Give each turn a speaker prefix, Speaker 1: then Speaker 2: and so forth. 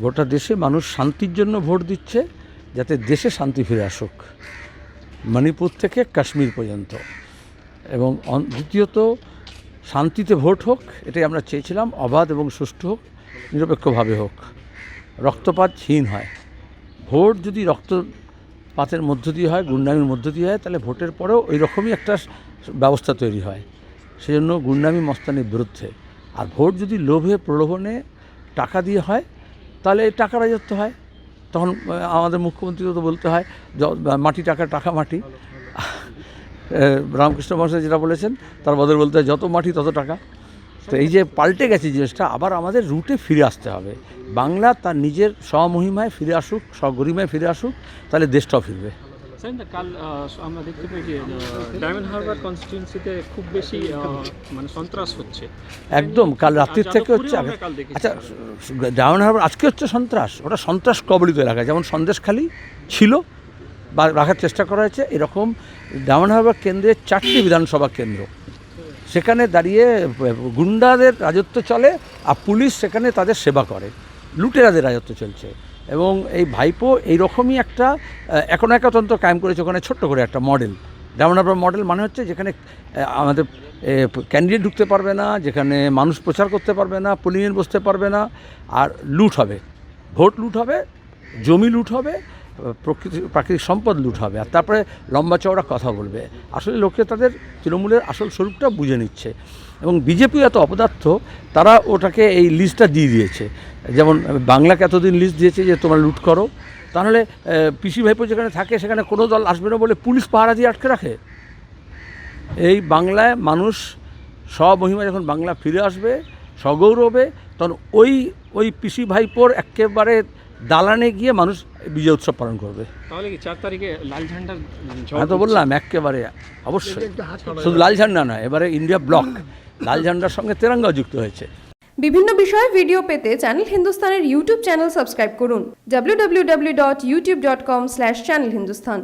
Speaker 1: গোটা দেশে মানুষ শান্তির জন্য ভোট দিচ্ছে যাতে দেশে শান্তি ফিরে আসুক। মণিপুর থেকে কাশ্মীর পর্যন্ত। এবং দ্বিতীয়ত, শান্তিতে ভোট হোক, এটাই আমরা চেয়েছিলাম, অবাধ এবং সুষ্ঠু হোক, নিরপেক্ষভাবে হোক। রক্তপাত রক্তপাতহীন হয়। ভোট যদি রক্তপাতের মধ্য দিয়ে হয়, গুন্ডামির মধ্য দিয়ে হয়, তাহলে ভোটের পরেও ওই রকমই একটা ব্যবস্থা তৈরি হয়। সেজন্য গুন্ডামি মস্তানির বিরুদ্ধে। আর ভোট যদি লোভে প্রলোভনে টাকা দিয়ে হয় তাহলে টাকা রাজত্ব হয়। তখন আমাদের মুখ্যমন্ত্রীকে তো বলতে হয় মাটি টাকা টাকা মাটি। রামকৃষ্ণ মহাশয় যেটা বলেছেন, তার বদল বলতে হয়, যত মাটি, তত টাকা। তো এই যে পাল্টে গেছে জিনিসটা, আবার আমাদের রুটে ফিরে আসতে হবে। বাংলা তার নিজের স্বমহিমায় ফিরে আসুক, স্বগরিমায় ফিরে আসুক, তাহলে দেশটাও ফিরবে।
Speaker 2: স্যার কাল আহ, আমরা দেখতে পাই যে ডায়মন্ড হারবার কনস্টিটিউন্সিতে খুব বেশি মানে সন্ত্রাস হচ্ছে।
Speaker 1: একদম কাল রাত্রির থেকে হচ্ছে। আচ্ছা ডায়মন্ড হারবার আজকে হচ্ছে সন্ত্রাস ওটা সন্ত্রাস কবলিত এলাকা যেমন সন্দেশখালি ছিল বা রাখার চেষ্টা করা হয়েছে এরকম ডায়মন্ড হারবার কেন্দ্রের চারটি বিধানসভা কেন্দ্র। সেখানে দাঁড়িয়ে গুন্ডাদের রাজত্ব চলে আর পুলিশ সেখানে তাদের সেবা করে। লুটেরাদের রাজত্ব চলছে। এবং এই ভাইপো এইরকমই একটা এখন একাতন্ত্র কায়েম করেছে ওখানে ছোট্ট করে একটা মডেল। যেমন আপনার মডেল মানে হচ্ছে যেখানে আমাদের ক্যান্ডিডেট ঢুকতে পারবে না, যেখানে মানুষ প্রচার করতে পারবে না পোলিংয়ে বসতে পারবে না, আর লুট হবে। ভোট লুট হবে, জমি লুট হবে প্রকৃতি, প্রাকৃতিক সম্পদ লুট হবে আর তারপরে লম্বা চওড়া কথা বলবে। আসলে লোকে তাদের তৃণমূলের আসল স্বরূপটা বুঝে নিচ্ছে এবং বিজেপি এত অপদার্থ, তারা ওটাকে এই লিস্টটা দিয়ে দিয়েছে। যেমন বাংলাকে এতদিন লিস্ট দিয়েছে যে তোমরা লুট করো, তাহলে পিসি ভাইপো যেখানে থাকে সেখানে কোনো দল আসবে না বলে পুলিশ পাহারা দিয়ে আটকে রাখে? এই বাংলায় মানুষ স্বমহিমা যখন বাংলা ফিরে আসবে সগৌরবে তখন ওই ওই পিসি ভাইপোর একেবারে দালানে গিয়ে মানুষ বিজয় উৎসব পালন করবে।
Speaker 2: তাহলে কি চার তারিখে লাল ঝান্ডা
Speaker 1: আমি তো বললাম একেবারে অবশ্যই। শুধু লাল ঝান্ডা নয় এবারে ইন্ডিয়া ব্লক। লাল ঝান্ডার সঙ্গে তেরঙ্গা যুক্ত হয়েছে।
Speaker 3: বিভিন্ন বিষয়ে ভিডিও পেতে চ্যানেল হিন্দুস্তানের ইউটিউব চ্যানেল সাবস্ক্রাইব করুন www.youtube.com/channelhindustan